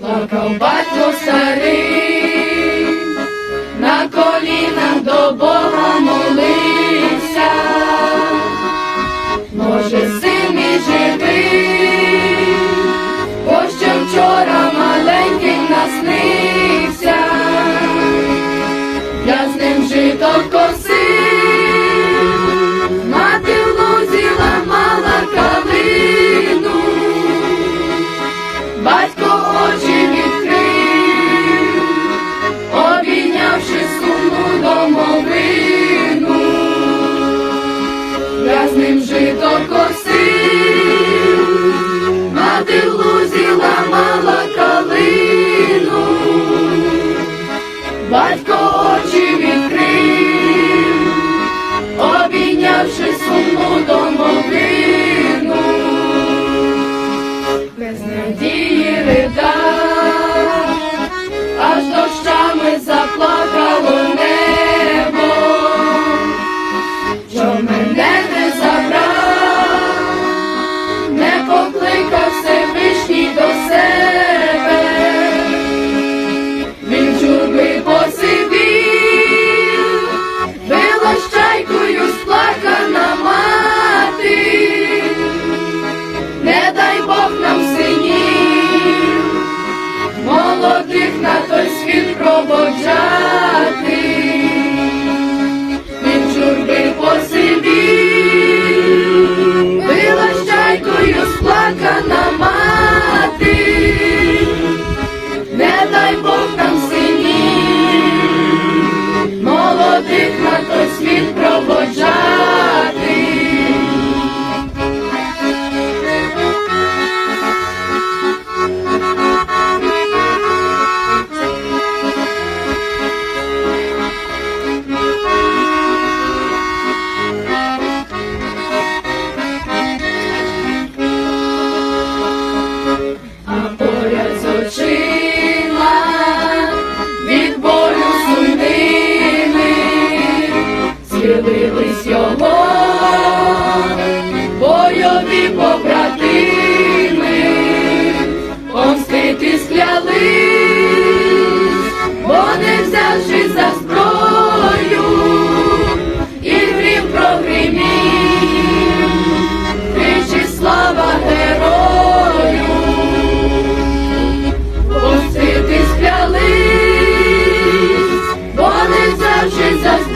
Плакав батько старий, на колінах до Бога молився, може, син мій живий, бо ще вчора маленьким наснився, я з ним жито косив, очі відкрив, обійнявши сумну домовину. Без надії рида, аж дощами заплакало небо, що мене не на той світ проводжати, він журби посивів, била щайкою сплакана мати, не дай Бог нам синів, молодих на той світ проводжати. дивились його, бойові побратими, помстити склялись, бо не взявши за зброю, і грім прогримів, тричі слава герою, помстити склялись, бо не взявши за зброю.